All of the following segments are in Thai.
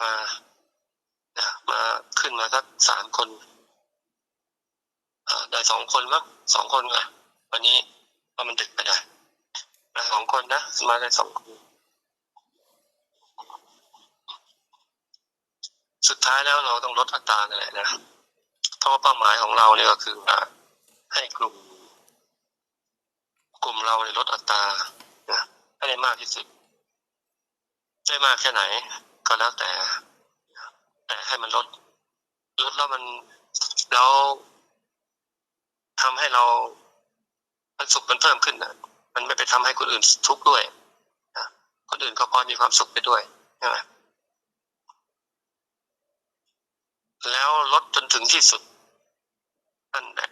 มามาขึ้นมาสักสามคนได้สองคนมั้งสองคนไงวันนี้ว่ามันดึกไปหน่อยมาสองคนนะมาได้สองคนสุดท้ายแล้วเราต้องลดอัตรานั่นแหละนะเพราะว่าเป้าหมายของเราเนี่ยก็คือว่าให้กลุ่ม กลุ่มเราเนี่ยลดอัตรานะให้ได้มากที่สุด ได้มากแค่ไหน ก็แล้วแต่ แต่ให้มันลดลดแล้วมันแล้วทำให้เรามันสุขมันเพิ่มขึ้นนะมันไม่ไปทำให้คนอื่นทุกข์ด้วยนะคนอื่นก็พอมีความสุขไปด้วยใช่ไหมแล้วลดจนถึงที่สุดนั่นแหละ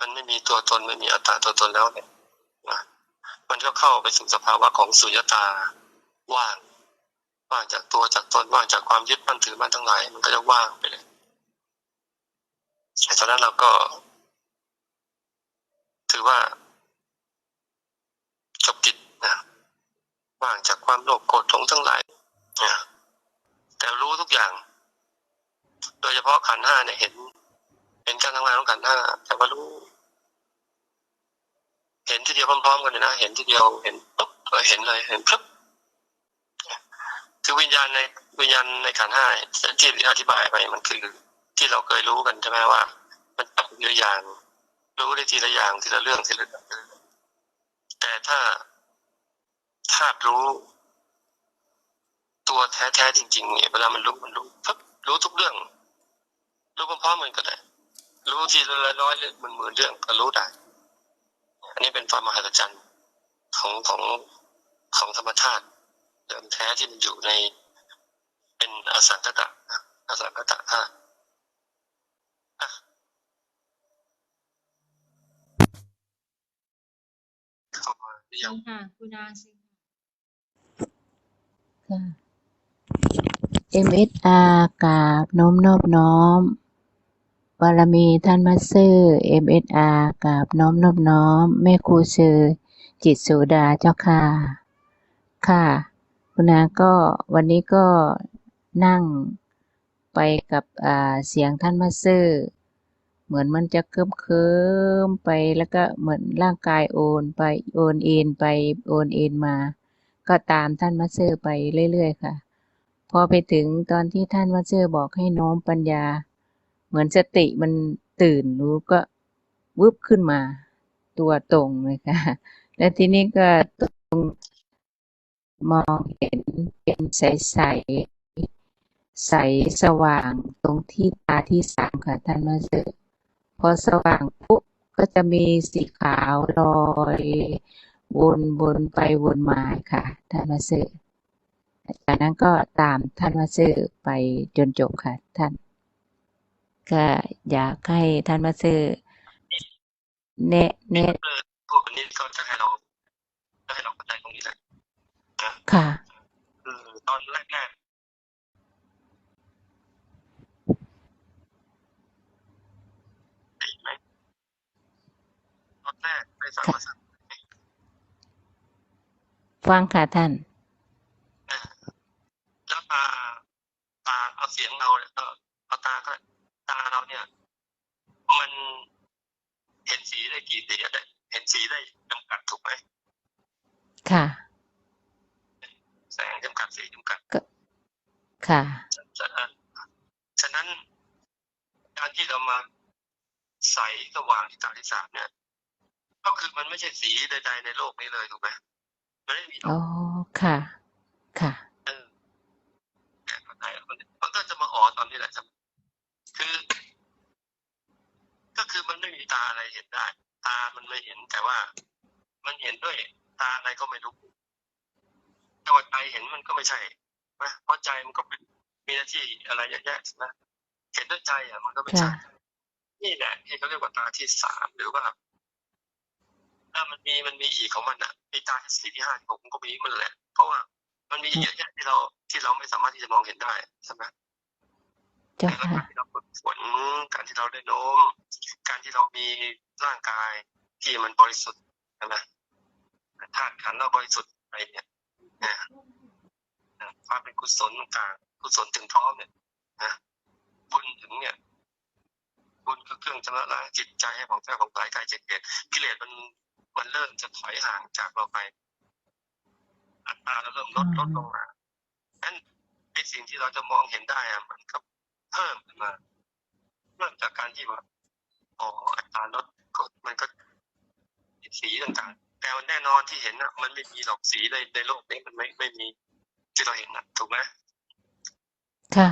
มันไม่มีตัวตนไม่มีอัตตาตัวตนแล้วเนี่ยนะมันก็เข้าไปสู่สภาวะของสุญญตาว่าง ว่างจากตัวจากตนว่างจากความยึดมั่นถือมั่นทั้งหลายมันก็จะว่างไปเลยตอนนั้นเราก็ ถือว่าจบกิจนะว่างจากความโลภโกรธหลงทั้งหลายนะแต่รู้ทุกอย่าง โดยเฉพาะขันห้าเนี่ยเห็นเห็นการทำงานของขันห้าแต่ว่ารู้ เห็นทีเดียวพร้อมๆกันเลยนะเห็นทีเดียวเห็นปุ๊บเออเห็นเลยเห็นปุ๊บ คือวิญญาณในวิญญาณในขันห้าที่อธิบายไปมันคือที่เราเคยรู้กันใช่ไหมว่า มันจับทีละอย่าง รู้ได้ทีละอย่างทีละเรื่องทีละเรื่องแต่ถ้าธาตุรู้ ตัวแท้ๆจริง ๆ เนี่ยเวลามันรู้มันรู้ปุ๊บรู้ทุกเรื่อง รู้พร้อมๆกันก็ได้รู้ทีละร้อยเรื่องหมื่นๆเรื่องก็รู้ได้อันนี้เป็นความมหัศจรรย์ของของของธรรมชาติ เดิมแท้ที่มันอยู่ใน เป็นอสังคตะอสังคตะธาตุอะเข้ามาหรือยังค่ะคุณอาสิค่ะ MSR กราบน้อมนอบน้อม บารมีท่านมาสเตอร์ MSR กราบน้อมนอบน้อม แม่ครูเชอจิตสุดาเจ้าค่ะ ค่ะ คุณอาก็วันนี้ก็นั่งไปกับเสียงท่านมาสเตอร์เหมือนมันจะเคลิ้มเคลิมไปแล้วก็เหมือนร่างกายโอนไปโอนเอ็นไปโอนเอ็นมา ก็ตามท่านมาสเตอร์ไปเรื่อย ๆ ค่ะ พอไปถึงตอนที่ท่านมาสเตอร์บอกให้น้อมปัญญา เหมือนสติมันตื่นรู้ก็วึบขึ้นมา ตัวตรงเลยค่ะ แล้วทีนี้ก็ตรง มองเห็นเป็นใสๆใสสว่างตรงที่ตาที่สามค่ะท่านมาสเตอพอสว่างปุ๊บก็จะมีสีขาวลอยวนวนไปวนมาค่ะท่านมาสเตอจากนั้นก็ตามท่านมาสเตอไปจนจบค่ะท่าน ก็อยากให้ท่านมาสเตอร์แนะแนะเออพูดแบบนี้ก็จะให้เราจะให้เราเข้าใจตรงนี้แหละนะ ค่ะคือตอนแรกๆได้ยินไหมตอนแรกไปฟังภาษาฟังค่ะท่านแล้วตาตาเอาเสียงเราเนี่ยเออเอาตาก็ตาเราเนี่ย มันเห็นสีได้กี่สีได้เห็นสีได้จำกัดถูกไหมค่ะ แสงจำกัดสีจำกัด ค่ะฉะนั้นฉะนั้นการที่เรามาใสสว่างที่ตาที่สามเนี่ย ก็คือมันไม่ใช่สีใดๆในโลกนี้เลยถูกไหมมันไม่มีหรอกอ๋อค่ะ ค่ะเออแต่เข้าใจแล้วมันมันก็จะมาอ๋อตอนนี้แหละครับคือ ก็คือมันไม่มีตาอะไรเห็นได้ ตามันไม่เห็นแต่ว่า มันเห็นด้วยตาอะไรก็ไม่รู้แต่ว่าใจเห็นมันก็ไม่ใช่ นะเพราะใจมันก็เป็นมีหน้าที่อะไรเยอะแยะใช่ไหมเห็นด้วยใจอะมันก็ไม่ใช่ค่ะนี่แหละที่เขาเรียกว่าตาที่สามหรือว่าถ้ามันมีมันมีอีกของมันอะมีตาที่สี่ที่ห้าที่หกมันก็มีมันแหละ เพราะว่ามันมีเยอะแยะที่เราที่เราไม่สามารถที่จะมองเห็นได้ใช่ไหมเจ้าแต่ละค่ะการที่เราฝึกฝนการที่เราได้โน้ม การที่เรามีร่างกายที่มันบริสุทธิ์ใช่ไหมธาตุขันธ์เราบริสุทธิ์อะไรเนี่ย นะความเป็นกุศลต่างๆกุศลถึงพร้อมเนี่ยนะบุญถึงเนี่ย บุญคือเครื่องชำระล้างจิตใจให้ของแท้ของกายกายจิตเกิดกิเลสมันมันเริ่มจะถอยห่างจากเราไป อัตราเราเริ่มลดลดลงมานั้นไอ้สิ่งที่เราจะมองเห็นได้อะมันก็เพิ่มขึ้นมาเริ่มจากการที่ว่าอ๋ออัตราลดก็มันก็สีต่างๆแต่มันแน่นอนที่เห็นนะมันไม่มีหรอกสีในในโลกนี้มันไม่ไม่มี ที่เราเห็นนะถูกไหมค่ะ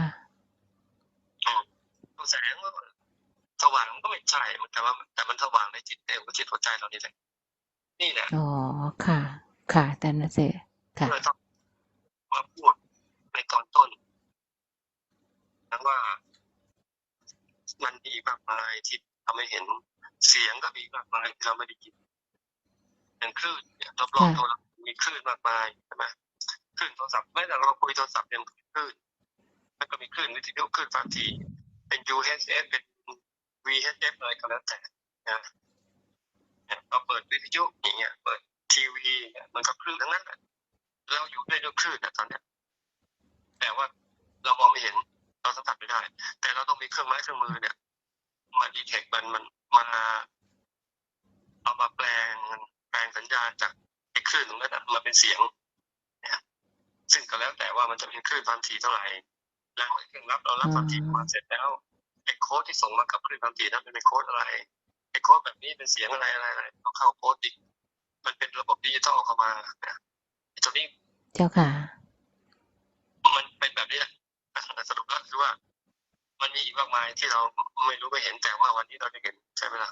ตัวแสงว่าสว่างมันก็ไม่ใช่มันแต่ว่า แต่มันสว่างในจิตเองก็จิตหัวใจเรานี่แหละนี่แหละอ๋อค่ะ ค่ะท่านมาเซอร์ค่ะเพื่อต้องมาพูดในตอนต้นนะว่า มันมีมากมายที่ทำให้เห็นเสียงก็มีมากมายที่เราไม่ได้ยินอย่างคลื่นเนี่ยรอบๆตัวเรามีคลื่นมากมายใช่ไหมค ลื่นโทรศัพท์แม้แต่เราคุยโทรศัพท์ยังมีคลื่นมันก็มีคลื่นวิทยุคลื่นความถี่เป็น UHF เป็น VHF อะไรก็แล้วแต่นะเราเปิดวิทยุอย่างเงี้ยเปิดทีวีเนี่ยมันก็คลื่นทั้งนั้นเราอยู่ด้วยด้วยคลื่นนะตอนเนี้ยแต่ว่าเรามองไม่เห็นเราสัมผัสไม่ได้ แต่เราต้องมีเครื่องไม้เครื่องมือเนี่ยมาดีเทคมันมันมาเอามาแปลงแปลงสัญญาณจากไอ้คลื่นตรงนั้นมาเป็นเสียง ซึ่งก็แล้วแต่ว่ามันจะเป็นคลื่นความถี่เท่าไหร่แล้วไอ้เครื่องรับเรารับความถี่มาเสร็จแล้วไอ้โค้ดที่ส่งมากับคลื่นความถี่นั้นเป็นโค้ดอะไรไอ้โค้ดแบบนี้เป็นเสียงอะไรอะไรอะไรเราเข้าโค้ดอีกมันเป็นระบบดิจิตอลเข้ามาเนี่ยไอ้ตัวนี้เจ้าค่ะ มันเป็นแบบนี้แหละสรุปแล้วคือว่า มันมีอีกมากมายที่เราไม่รู้ไม่เห็นแต่ว่าวันนี้เราได้เห็นใช่ไหมล่ะ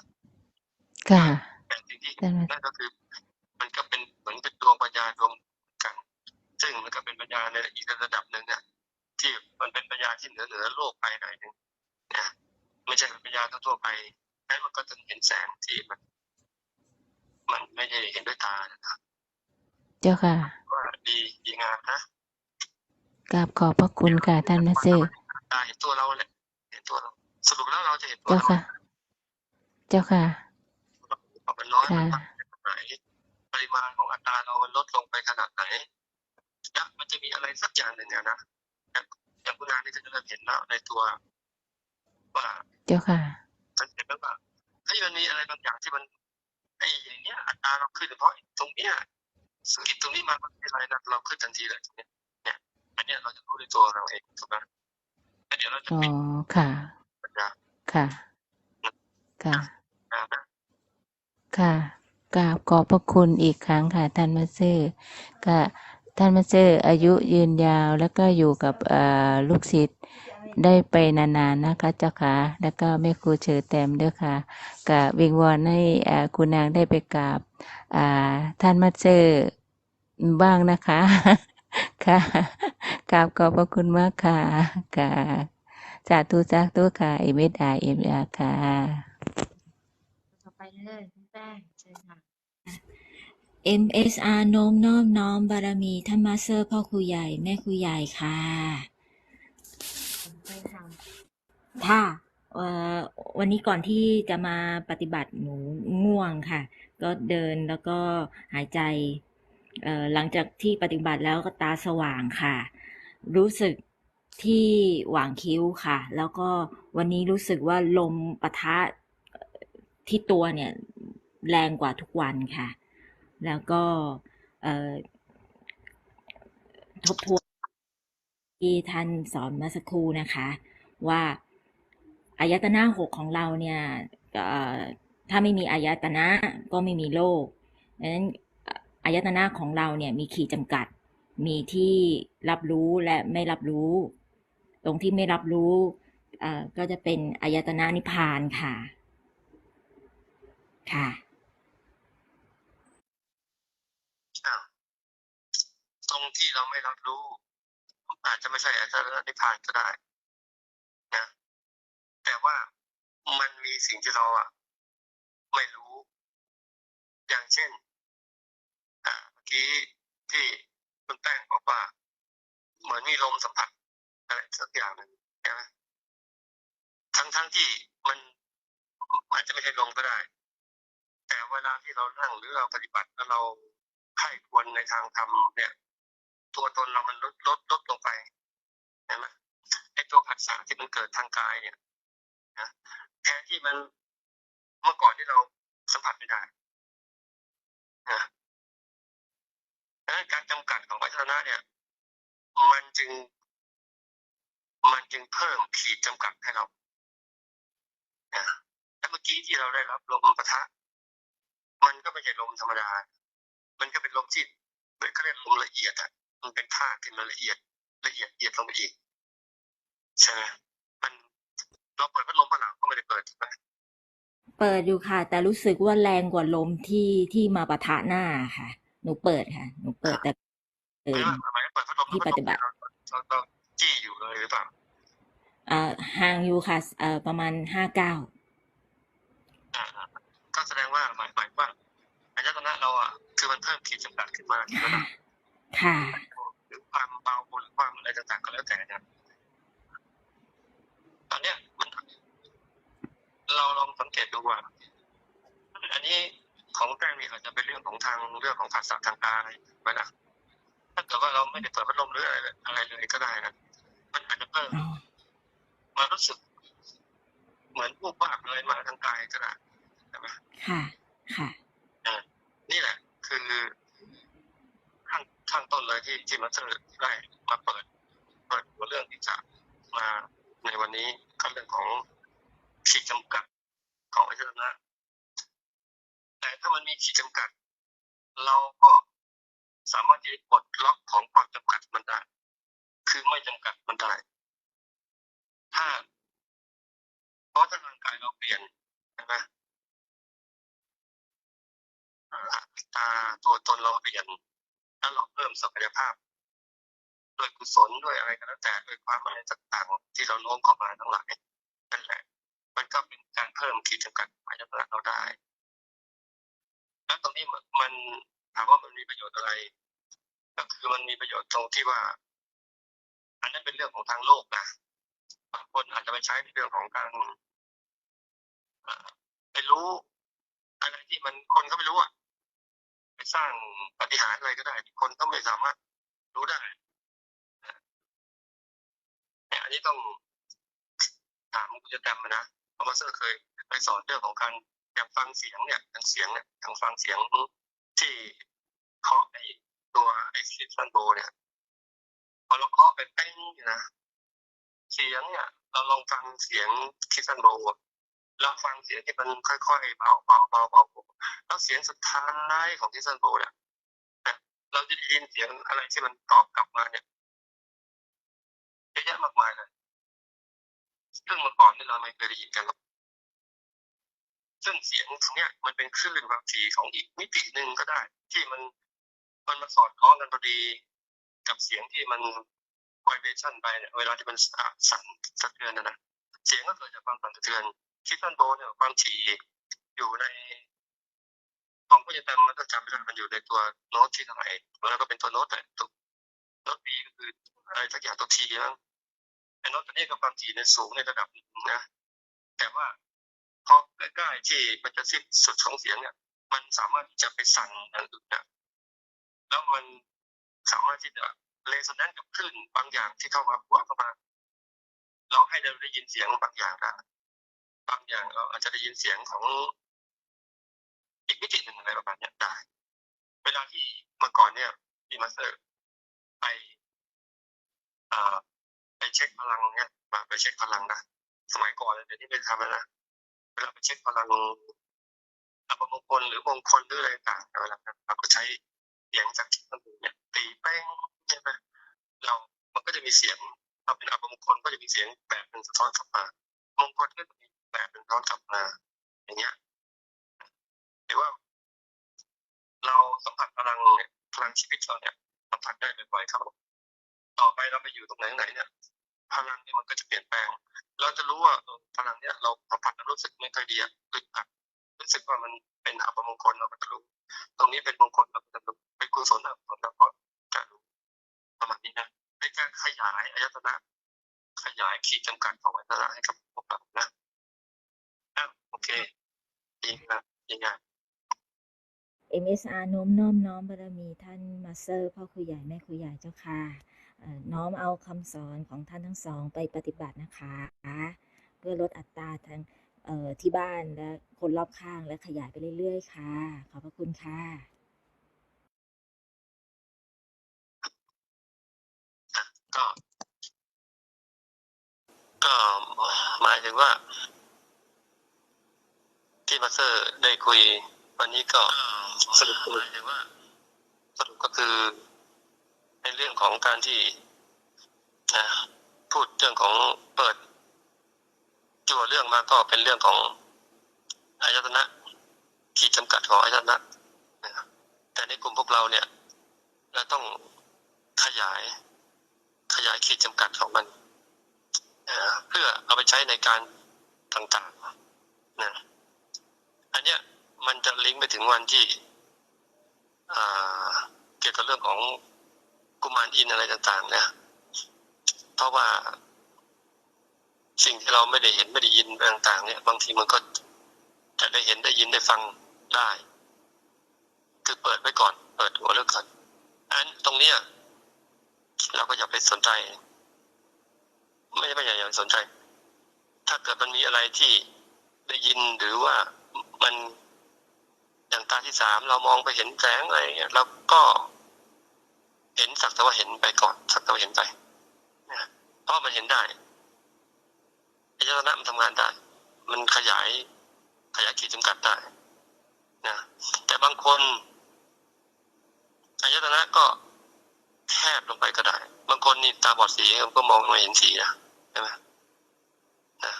ค่ะแต่สิ่งที่ท่านมานั่นก็คือ มันก็เป็นเหมือนเป็นดวงปัญญาดวงกัน ซึ่งมันก็เป็นปัญญาในอีกระดับหนึ่งเนี่ยที่มันเป็นปัญญาที่เหนือเหนือโลกไปหน่อยหนึ่งนะไม่ใช่เป็นปัญญาทั่วๆไปแล้วมันก็จะเห็นแสงที่มัน มันไม่ได้เห็นด้วยตานะครับเจ้าค่ะว่าดีดีงามนะกราบขอบพระคุณค่ะท่านมาเซอร์ตาเห็นตัวเราเลยเห็นตัวเราสรุปแล้วเราจะเห็นตัวเจ้าเราค่ะ เจ้าค่ะมันน้อยค่ะมันมากขนาดไหนปริมาณของอัตราเรามันลดลงไปขนาดไหนจะ มันจะมีอะไรสักอย่างหนึ่งเนี่ยนะอย่างอย่างคุณนานนี่จะเริ่มเห็นแล้วในตัวว่าเจ้าค่ะสังเกตไหมว่าเฮ้ยมันมีอะไรบางอย่างที่มันไอ้อย่างเนี้ยอัตราเราขึ้นเพราะตรงเนี้ยสกิดตรงนี้มามันเป็นอะไรนะเราขึ้นทันทีเลยตรงเนี้ยเนี่ยอันเนี้ยเราจะรู้ในตัวเราเองถูกไหมแล้วเดี๋ยวเราจะอ๋อปิดค่ะปัญญาค่ะ ค่ะนะค่ะกราบขอบพระคุณอีกครั้งค่ะท่านมาสเซอร์ก็ ท่านมาสเซอร์อายุยืนยาวแล้วก็อยู่กับลูกศิษย์ได้ไปนานๆนะคะเจ้าค่ะ แล้วก็แม่ครูเฉอแต้มด้วยค่ะกะวิงวอนให้คุณนางได้ไปกราบท่านมาสเซอร์บ้างนะคะค่ะกราบขอบพระคุณมากค่ะค่ะสาธุสาธุค่ะเอเมดาเอเมอาค่ะต่อไปเลยคุณแป้งเชิญค่ะ MSR โน้มน้อมน้อมบารมีท่านมาเตอร์พ่อครูใหญ่แม่ครูใหญ่ค่ะค่ะวันนี้ก่อนที่จะมาปฏิบัติหนูง่วงค่ะ ก็เดินแล้วก็หายใจเอ่อหลังจากที่ปฏิบัติแล้วก็ตาสว่างค่ะ รู้สึกที่หว่างคิ้วค่ะ แล้วก็วันนี้รู้สึกว่าลมปะทะที่ตัวเนี่ยแรงกว่าทุกวันค่ะ แล้วก็ทบทวนที่ท่านสอนมื่อสักครู่นะคะ ว่าอายตนะหกของเราเนี่ยถ้าไม่มีอายตนะก็ไม่มีโลกดังนั้นอายตนะของเราเนี่ยมีขีดจำกัด มีที่รับรู้และไม่รับรู้ ตรงที่ไม่รับรู้ก็จะเป็นอายตนะนิพพานค่ะ ค่ะ อ้าวตรง ที่เราไม่รับรู้อาจจะไม่ใช่อาจจะนิพพานก็ได้นะแต่ว่ามันมีสิ่งที่เราอะ ไม่รู้ อย่างเช่นอ่าเมื่อกี้ที่คุณแป้งบอกว่า เหมือนมีลมสัมผัสอะไรสักอย่างหนึ่งใช่ไหมทั้งทั้งที่มันอาจจะไม่ใช่ลมก็ได้ แต่เวลาที่เรานั่งหรือเราปฏิบัติแล้วเราไข้ควรในทางธรรมเนี่ย ตัวตนเรามันลดลดลดลงไปช่ไหมไอ้ตัวผัสสะที่มันเกิดทางกายเนี่ยนะแทนที่มันเมื่อก่อนที่เราสัมผัสไม่ได้นะดังนั้นการจำกัดของวัฒนะเนี่ย มันจึง มันจึงเพิ่มขีดจำกัดให้เรานะแต่เมื่อกี้ที่เราได้รับลมปะทะ มันก็ไม่ใช่ลมธรรมดา มันก็เป็นลมที่เขาเรียกลมละเอียดอะ มันเป็นธาตุที่มันละเอียดละเอียดละเอียดลงไปอีกใช่ไหมมันเราเปิดพัดลมเปล่าก็ไม่ได้เปิดถูกไหมเปิดอยู่ค่ะ แต่รู้สึกว่าแรงกว่าลมที่ที่มาปะทะหน้าค่ะ หนูเปิดค่ะ หนูเปิดแต่เอไม่อว่าทำไมเปิดพัดลมที่ปฏิบัติเราเราจี้อยู่เลยหรือเปล่าอ่าห่างอยู่ค่ะเอ่อประมาณห้าเก้าอ่าก็แสดงว่าหมายหมายว่าอายตนะเราอะคือมันเพิ่มขีดจำกัดขึ้นมาใช่ไหมค่ะค่ะ หรือความเบาหรือความอะไรต่างๆก็แล้วแต่นี่ยตอนเนี้ยมันเราลองสังเกตดูว่า อันนี้ของแป้งนี่อาจจะเป็นเรื่องของทางเรื่องของภาษาทางกายไปนะถ้าเกิดว่าเราไม่ได้เปิดพัดลมหรืออะไรอะไรเลยก็ได้นะมันอาจจะเพิ่มมารู้สึก เหมือนผู้บ้าอะไรมาทางกายก็ได้ใช่ไหมค่ะ ค่ะนี่แหละ คือ ข้างข้างต้นเลยที่ที่มาเจอได้มาเปิด เปิดหัวเรื่องที่จะมาในวันนี้ก็เรื่องของขีดจำกัดของอายตนะแต่ถ้ามันมีขีดจำกัด เราก็สามารถที่จะปลดล็อกของความจำกัดมันได้ คือไม่จำกัดมันได้ ถ้าเพราะถ้าร่างกายเราเปลี่ยนใช่ไหมอ่าตาตัวตนเราเปลี่ยน แล้วเราเพิ่มศักยภาพด้วยกุศลด้วยอะไรก็แล้วแต่ด้วยความอะไรต่างๆที่เราโน้มเข้ามาทั้งหลายนั่นแหละมันก็เป็นการเพิ่มขีดจำกัดอายตนะเราได้ แล้วตรงนี้มันถามว่ามันมีประโยชน์อะไร ก็คือมันมีประโยชน์ตรงที่ว่า อันนั้นเป็นเรื่องของทางโลกนะบางคนอาจจะไปใช้ในเรื่องของการไปรู้อะไรที่มันคนเขาไม่รู้อะ สร้างปฏิหารอะไรก็ได้ที่คนก็ไม่สามารถรู้ได้เนี่ยอันนี้ต้องถามคุณจะจำนะเพราะมาเตอร์เคยไปสอนเรื่องของการอย่างฟังเสียงเนี่ยทางเสียงเนี่ยทางฟังเสียงที่เคาะไอตัวไอซิฟันโบเนี่ยพอเราเคาะไปเป้งอยู่นะเสียงเนี่ยเราลองฟังเสียงคิดซันโบ แล้วฟังเสียงที่มันค่อยๆเบาเบาเบาเบาแล้วเสียงสุดท้ายของคิดซันโบเนี่ยเราจะได้ยินเสียงอะไรที่มันตอบกลับมาเนี่ยเยอะแยะมากมายเลยซึ่งเมื่อก่อนนี่เราไม่เคยได้ยินกันหรอกซึ่งเสียงตรงเนี้ยมันเป็นคลื่นความถี่ของอีกมิติหนึ่งก็ได้ ที่มันมันมาสอดคล้องกันพอดีกับเสียงที่มันไวเบชั่นไปเนี่ยเวลาที่มันสั่นสะเทือนนะนะเสียงก็เกิดจากความสั่นสะเทือน คิดตันโบเนี่ยความถี่อยู่ในของผู้จะจำมันก็จำไม่ได้มันอยู่ในตัวโน้ตที่เท่าไหร่แล้วก็เป็นตัวโน้ตแต่ตัวโน้ต B ก็คืออะไรสักอย่างตัว T มั้งไอ้โน้ตตัวนี้ก็ความถี่ในสูงในระดับหนึ่งนะ แต่ว่าพอใกล้ๆที่มันจะสิ้นสุดของเสียงเนี่ย มันสามารถที่จะไปสั่นอย่างอื่นนะแล้วมันสามารถที่จะเรโซแนนซ์กับคลื่นบางอย่างที่เข้ามาพวเข้ามาเราให้เราได้ยินเสียงบางอย่างได้ บางอย่างเราอาจจะได้ยินเสียงของอีกมิติหนึ่งอะไรประมาณนี้ได้ เวลาที่เมื่อก่อนเนี่ยพี่มาสเตอร์ไปอ่าไปเช็คพลังเนี่ยมาไปเช็คพลังนะสมัยก่อนเดี๋ยวนี้ไม่ทำนะเวลาไปเช็คพลังอัปมงคลหรือมงคลหรืออะไรต่างๆเวลานั้นเราก็ใช้เสียงจากที่มันเนี่ยตีแป้งใช่ไหมเรามันก็จะมีเสียงถ้าเป็นอัปมงคลก็จะมีเสียงแบบหนึ่งสะท้อนกลับมามงคลก็จะมี แบบหนึ่งสะท้อนกลับมาอย่างเงี้ยหรือว่า เราสัมผัสพลังเนี่ยพลังชีวิตเราเนี่ยสัมผัสได้บ่อยๆครับต่อไปเราไปอยู่ตรงไหนไหนเนี่ยพลังเนี่ยมันก็จะเปลี่ยนแปลง เราจะรู้ว่าพลังเนี่ยเราสัมผัสแล้วรู้สึกไม่ค่อยดีอะอึดอัดรู้สึกว่ามันเป็นอัปมงคลเราก็จะรู้ตรงนี้เป็นมงคลเราก็จะรู้เป็นกุศลเราก็จะพอจะรู้ประมาณนี้นะในการขยายอายตนะขยายขีดจำกัดของอายตนะให้กับพวกเรานะ อะโอเคดีนะดีงาม MSR โน้มน้อมน้อมบารมีท่านมาสเตอร์พ่อครูใหญ่แม่ครูใหญ่เจ้าค่ะเอ่อน้อมเอาคำสอนของท่านทั้งสองไปปฏิบัตินะคะ เพื่อลดอัตราทางเอ่อที่บ้านและคนรอบข้างและขยายไปเรื่อยๆ ค่ะ ขอบพระคุณค่ะ ก็ก็หมายถึงว่า ที่มาสเตอร์ได้คุย วันนี้ก็สรุปหมายถึงว่าสรุปก็คือในเรื่องของการที่นะพูดเรื่องของเปิดจั่วเรื่องมาก็เป็นเรื่องของอายตนะขีดจำกัดของอายตนะนะครับแต่ในกลุ่มพวกเราเนี่ย เราต้องขยาย ขยายขีดจำกัดของมันนะเพื่อเอาไปใช้ในการต่างๆนะ อันเนี้ยมันจะลิงก์ไปถึงวันที่เกี่ยวกับเรื่องของกุมารอินอะไรต่างๆนะเพราะว่าสิ่งที่เราไม่ได้เห็นไม่ได้ยินต่าง ๆ เนี่ย บางทีมันก็จะได้เห็นได้ยินได้ฟังได้ คือเปิดไว้ก่อน เปิดหัวเรื่องก่อนอันตรงเนี้ยเราก็อย่าไปสนใจ ไม่ไม่อย่าอย่าสนใจ ถ้าเกิดมันมีอะไรที่ได้ยินหรือว่า มันอย่างตาที่สามเรามองไปเห็นแสงอะไรเงี้ยเราก็เห็นสักแต่ว่าเห็นไปก่อน สักแต่ว่าเห็นไปนะเพราะมันเห็นได้อายตนะมันทำงานได้ มันขยายขยายขีดจำกัดได้นะแต่บางคนอายตนะก็แคบลงไปก็ได้ บางคนนี่ตาบอดสีก็มองไม่เห็นสีนะใช่ไหมนะ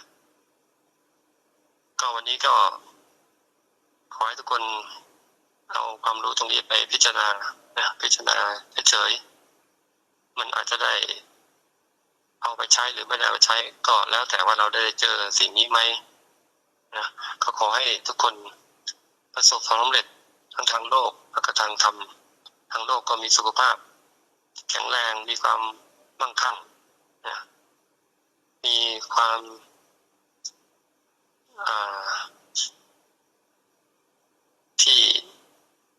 ก็วันนี้ก็ อให้ทุกคนเอาความรู้ตรงนี้ไปพิจารณานะพิจารณาเฉยๆมันอาจจะได้เอาไปใช้หรือไม่ได้เอาไปใช้ก็แล้วแต่ว่าเราได้เจอสิ่งนี้ไหมนะก็ขอให้ทุกคนประสบความสำเร็จทั้งทางโลกและก็ทางธรรมทางโลกก็มีสุขภาพ แข็งแรงมีความมั่งคั่งนะมีความอ่า ที่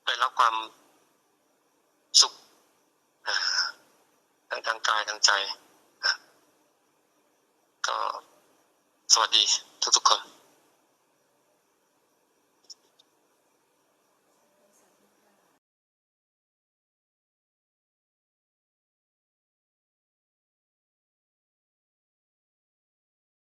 ได้รับ ความสุขทั้งทางกายทางใจ ก็สวัสดีทุกๆคน